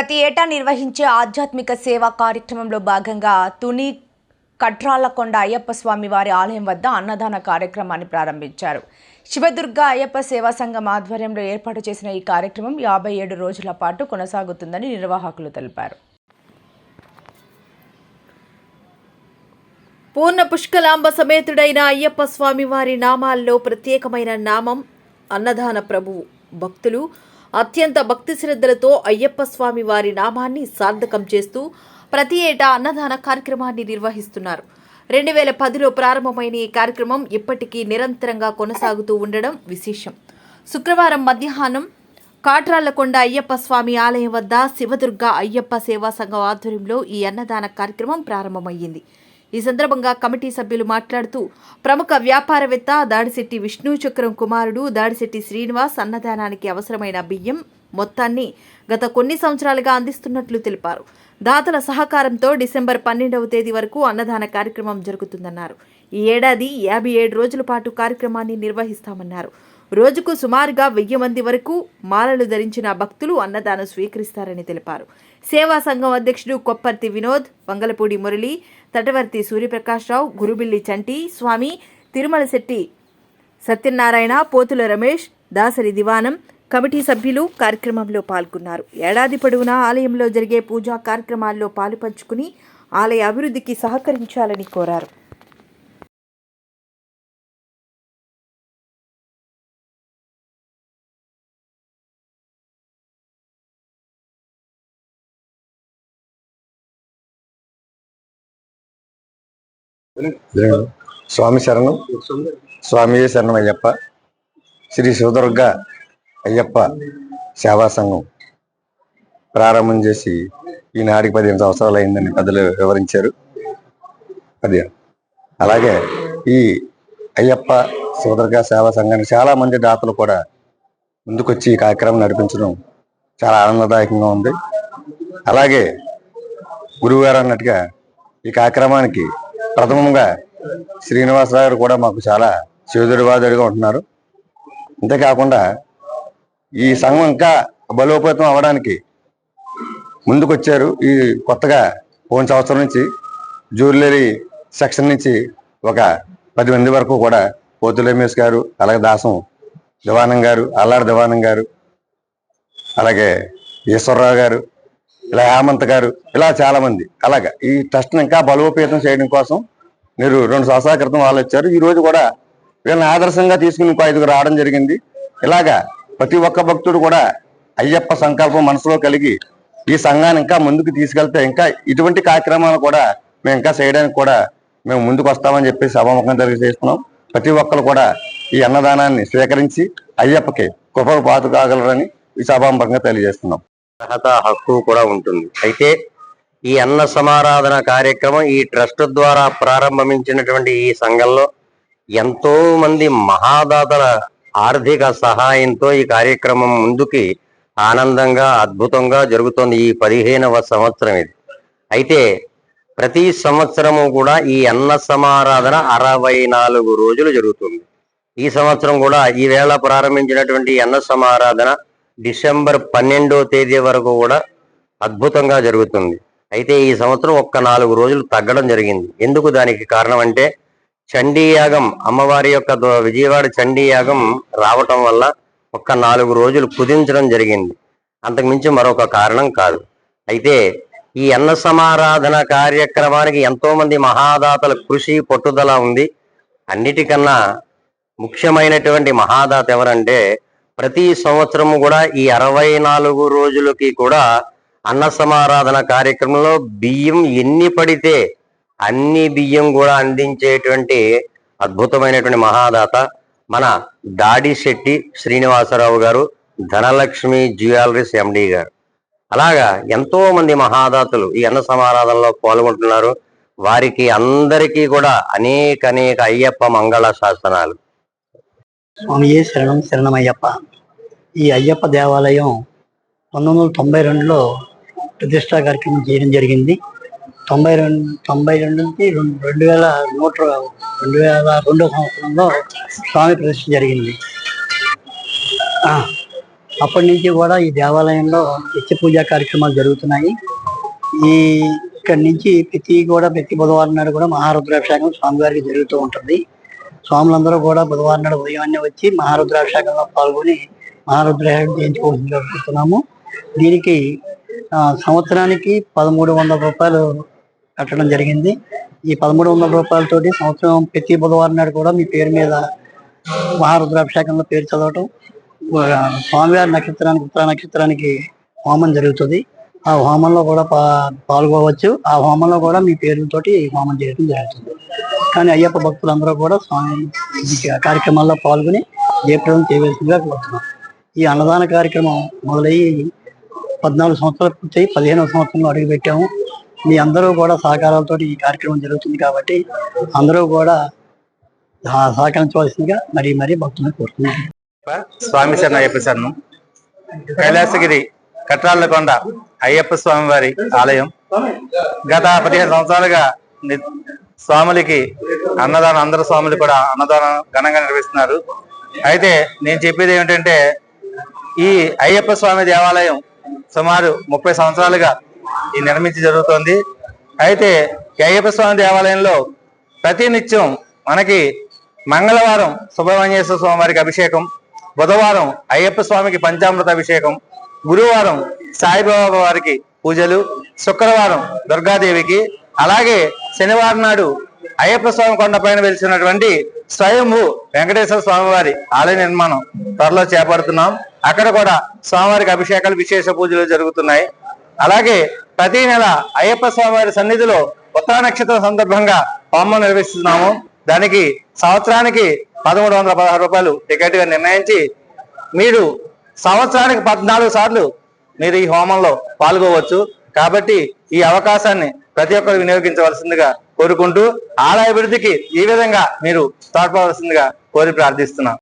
ప్రతి ఏటా నిర్వహించే ఆధ్యాత్మిక సేవా కార్యక్రమంలో భాగంగా తుని కట్రాలకొండ అయ్యప్ప స్వామి వారి ఆలయం వద్ద అన్నదాన కార్యక్రమాన్ని ప్రారంభించారు. శివదుర్గ అయ్యప్ప సేవా సంఘం ఆధ్వర్యంలో ఏర్పాటు చేసిన ఈ కార్యక్రమం యాభై ఏడు రోజుల పాటు కొనసాగుతుందని నిర్వాహకులు తెలిపారు. పూర్ణ పుష్కలాంబ సమేతుడైన అయ్యప్ప స్వామి వారి నామాల్లో ప్రత్యేకమైన నామం అన్నదాన ప్రభువు. భక్తులు అత్యంత భక్తి శ్రద్ధలతో అయ్యప్ప స్వామి వారి నామాన్ని సార్థకం చేస్తూ ప్రతి ఏటా అన్నదాన కార్యక్రమాన్ని నిర్వహిస్తున్నారు. రెండు వేల పదిలో ప్రారంభమైన ఈ కార్యక్రమం ఇప్పటికీ నిరంతరంగా కొనసాగుతూ ఉండడం విశేషం. శుక్రవారం మధ్యాహ్నం కాట్రాళ్ళకొండ అయ్యప్ప స్వామి ఆలయం వద్ద శివదుర్గ అయ్యప్ప సేవా సంఘం ఆధ్వర్యంలో ఈ అన్నదాన కార్యక్రమం ప్రారంభమయ్యింది. ఈ సందర్భంగా కమిటీ సభ్యులు మాట్లాడుతూ ప్రముఖ వ్యాపారవేత్త దాడిశెట్టి విష్ణు చక్రం కుమారుడు దాడిశెట్టి శ్రీనివాస్ అన్నదానానికి అవసరమైన బియ్యం మొత్తాన్ని గత కొన్ని సంవత్సరాలుగా అందిస్తున్నట్లు తెలిపారు. దాతల సహకారంతో డిసెంబర్ పన్నెండవ తేదీ వరకు అన్నదాన కార్యక్రమం జరుగుతుందన్నారు. ఈ ఏడాది యాభై ఏడు రోజుల పాటు కార్యక్రమాన్ని నిర్వహిస్తామన్నారు. రోజుకు సుమారుగా వెయ్యి మంది వరకు మాలలు ధరించిన భక్తులు అన్నదానం స్వీకరిస్తారని తెలిపారు. సేవా సంఘం అధ్యక్షుడు కొప్పర్తి వినోద్ వంగలపూడి మురళి తటవర్తి సూర్యప్రకాశ్రావు గురుబిల్లి చంటి స్వామి తిరుమల శెట్టి సత్యనారాయణ పోతుల రమేష్ దాసరి దివానం కమిటీ సభ్యులు కార్యక్రమంలో పాల్గొన్నారు. ఏడాది పొడవునా ఆలయంలో జరిగే పూజా కార్యక్రమాల్లో పాలుపంచుకుని ఆలయ అభివృద్ధికి సహకరించాలని కోరారు. స్వామి శరణం. స్వామి శరణం అయ్యప్ప. శ్రీ శివదుర్గ అయ్యప్ప సేవా సంఘం ప్రారంభం చేసి ఈనాటికి పదిహేను సంవత్సరాలు అయిందని పెద్దలు వివరించారు. పదిహేను అలాగే ఈ అయ్యప్ప శివదుర్గ సేవా సంఘానికి చాలా మంది దాతలు కూడా ముందుకొచ్చి ఈ కార్యక్రమం నడిపించడం చాలా ఆనందదాయకంగా ఉంది. అలాగే గురువు అన్నట్టుగా ఈ కార్యక్రమానికి ప్రథమంగా శ్రీనివాసరావు గారు కూడా మాకు చాలా చేదురువాదుడిగా ఉంటున్నారు. అంతేకాకుండా ఈ సంఘం ఇంకా బలోపేతం అవ్వడానికి ముందుకొచ్చారు. ఈ కొత్తగా పోయిన సంవత్సరం నుంచి జ్యువెలరీ సెక్షన్ నుంచి ఒక పది మంది వరకు కూడా పోతుల రమేష్ గారు అలాగే దాసం దివానం గారు అల్లాడి దివానం గారు అలాగే ఈశ్వరరావు గారు ఇలా హేమంత్ గారు ఇలా చాలా మంది అలాగా. ఈ ట్రస్ట్ ఇంకా బలోపేతం చేయడం కోసం మీరు రెండు సంవత్సరాల క్రితం వాళ్ళు వచ్చారు ఈ రోజు కూడా వీళ్ళని ఆదర్శంగా తీసుకుని ఇంకో ఐదుగురు రావడం జరిగింది. ఇలాగా ప్రతి ఒక్క భక్తుడు కూడా అయ్యప్ప సంకల్పం మనసులో కలిగి ఈ సంఘాన్ని ఇంకా ముందుకు తీసుకెళ్తే ఇంకా ఇటువంటి కార్యక్రమాలు కూడా మేము ఇంకా చేయడానికి కూడా మేము ముందుకు వస్తామని చెప్పి సభాముఖంగా తెలియజేస్తున్నాం ప్రతి ఒక్కరు కూడా ఈ అన్నదానాన్ని స్వీకరించి అయ్యప్పకి కృపకు పాతుకాగలరని ఈ సభాముఖంగా తెలియజేస్తున్నాం. అర్హత హక్కు కూడా ఉంటుంది. అయితే ఈ అన్న సమారాధన కార్యక్రమం ఈ ట్రస్ట్ ద్వారా ప్రారంభించినటువంటి ఈ సంఘంలో ఎంతో మంది మహాదాతల ఆర్థిక సహాయంతో ఈ కార్యక్రమం ముందుకి ఆనందంగా అద్భుతంగా జరుగుతోంది ఈ పదిహేనవ సంవత్సరం ఇది. అయితే ప్రతి సంవత్సరము కూడా ఈ అన్న సమారాధన అరవై నాలుగు రోజులు జరుగుతుంది. ఈ సంవత్సరం కూడా ఈ వేళ ప్రారంభించినటువంటి అన్న సమారాధన డిసెంబర్ పన్నెండో తేదీ వరకు కూడా అద్భుతంగా జరుగుతుంది. అయితే ఈ సంవత్సరం ఒక్క నాలుగు రోజులు తగ్గడం జరిగింది. ఎందుకు దానికి కారణం అంటే చండీయాగం అమ్మవారి యొక్క విజయవాడ చండీయాగం రావటం వల్ల ఒక్క నాలుగు రోజులు కుదించడం జరిగింది. అంతకుమించి మరొక కారణం కాదు. అయితే ఈ అన్న సమారాధన కార్యక్రమానికి ఎంతోమంది మహాదాతల కృషి పట్టుదల ఉంది. అన్నిటికన్నా ముఖ్యమైనటువంటి మహాదాత ఎవరంటే ప్రతి సంవత్సరము కూడా ఈ అరవై నాలుగు రోజులకి కూడా అన్న సమారాధన కార్యక్రమంలో బియ్యం ఎన్ని పడితే అన్ని బియ్యం కూడా అందించేటువంటి అద్భుతమైనటువంటి మహాదాత మన దాడి శెట్టి శ్రీనివాసరావు గారు ధనలక్ష్మి జ్యువెలరీస్ ఎండి గారు. అలాగా ఎంతో మంది మహాదాతలు ఈ అన్న సమారాధనలో పాల్గొంటున్నారు. వారికి అందరికీ కూడా అనేక అనేక అయ్యప్ప మంగళ శాసనాలు. స్వామియే శరణం శరణమయ్యప్ప. ఈ అయ్యప్ప దేవాలయం పంతొమ్మిది వందల తొంభై రెండులో ప్రతిష్టా కార్యక్రమం చేయడం జరిగింది. తొంభై రెండు తొంభై రెండు నుంచి రెండు రెండు వేల నూట రెండు వేల రెండో సంవత్సరంలో స్వామి ప్రతిష్ట జరిగింది. అప్పటి నుంచి కూడా ఈ దేవాలయంలో నిత్య పూజా కార్యక్రమాలు జరుగుతున్నాయి. ఈ ఇక్కడి నుంచి ప్రతి కూడా ప్రతి బుధవారం నాడు కూడా మహారుద్రాభిషేకం స్వామివారికి జరుగుతూ ఉంటుంది. స్వాములందరూ కూడా బుధవారం నాడు ఉదయాన్నే వచ్చి మహారుద్రాభిషేకంలో పాల్గొని మహారుద్రాభిషేకం చేయించుకోవాల్సిందిగా కోరుతున్నాము. దీనికి ఆ, సంవత్సరానికి పదమూడు వందల రూపాయలు కట్టడం జరిగింది. ఈ పదమూడు వందల రూపాయలతోటి సంవత్సరం ప్రతి బుధవారం నాడు కూడా మీ పేరు మీద మహారుద్రాభిషేకంలో పేరు చదవటం స్వామివారి నక్షత్రానికి ఉత్తర నక్షత్రానికి హోమం జరుగుతుంది. ఆ హోమంలో కూడా పా- పాల్గొవచ్చు. ఆ హోమంలో కూడా మీ పేరుతోటి హోమం చేయడం జరుగుతుంది. కానీ అయ్యప్ప భక్తులందరూ కూడా స్వామి కార్యక్రమాల్లో పాల్గొని జయప్రదం చేయవలసిందిగా కోరుతున్నాం. ఈ అన్నదాన కార్యక్రమం మొదలయ్యి పద్నాలుగు సంవత్సరాలు పూర్తయి పదిహేనవ సంవత్సరంలో అడుగుపెట్టాము మీ అందరూ కూడా సహకారాలతో ఈ కార్యక్రమం జరుగుతుంది కాబట్టి అందరూ కూడా సహకరించవలసిందిగా మరీ మరీ భక్తులను కోరుతున్నాను స్వామి శరణ అయ్యప్ప శరణం. కైలాసగిరి కట్రాళ్ళకొండ అయ్యప్ప స్వామి వారి ఆలయం. గత పదిహేను సంవత్సరాలుగా స్వాములకి అన్నదానం అందరు స్వాములు కూడా అన్నదానం ఘనంగా నిర్వహిస్తున్నారు. అయితే నేను చెప్పేది ఏమిటంటే ఈ అయ్యప్ప స్వామి దేవాలయం సుమారు ముప్పై సంవత్సరాలుగా ఈ నిర్మించి జరుగుతోంది. అయితే ఈ అయ్యప్ప స్వామి దేవాలయంలో ప్రతి నిత్యం మనకి మంగళవారం సుబ్రహ్మణ్యేశ్వర స్వామి వారికి అభిషేకం బుధవారం అయ్యప్ప స్వామికి పంచామృత అభిషేకం గురువారం సాయిబాబా వారికి పూజలు శుక్రవారం దుర్గాదేవికి అలాగే శనివారం నాడు అయ్యప్ప స్వామి కొండపైన వెలిసినటువంటి స్వయంభూ వెంకటేశ్వర స్వామివారి ఆలయ నిర్మాణం త్వరలో చేపడుతున్నాం. అక్కడ కూడా స్వామివారికి అభిషేకాలు విశేష పూజలు జరుగుతున్నాయి. అలాగే ప్రతి నెల అయ్యప్ప స్వామివారి సన్నిధిలో ఉత్తర నక్షత్రం సందర్భంగా హోమం నిర్వహిస్తున్నాము. దానికి సంవత్సరానికి పదమూడు వందల పదహారు రూపాయలు టికెట్గా నిర్ణయించి మీరు సంవత్సరానికి పద్నాలుగు సార్లు మీరు ఈ హోమంలో పాల్గొవచ్చు. కాబట్టి ఈ అవకాశాన్ని ప్రతి ఒక్కరు వినియోగించవలసిందిగా కోరుకుంటూ ఆలయ అభివృద్ధికి ఈ విధంగా మీరు తోడ్పడవలసిందిగా కోరి ప్రార్థిస్తున్నాం.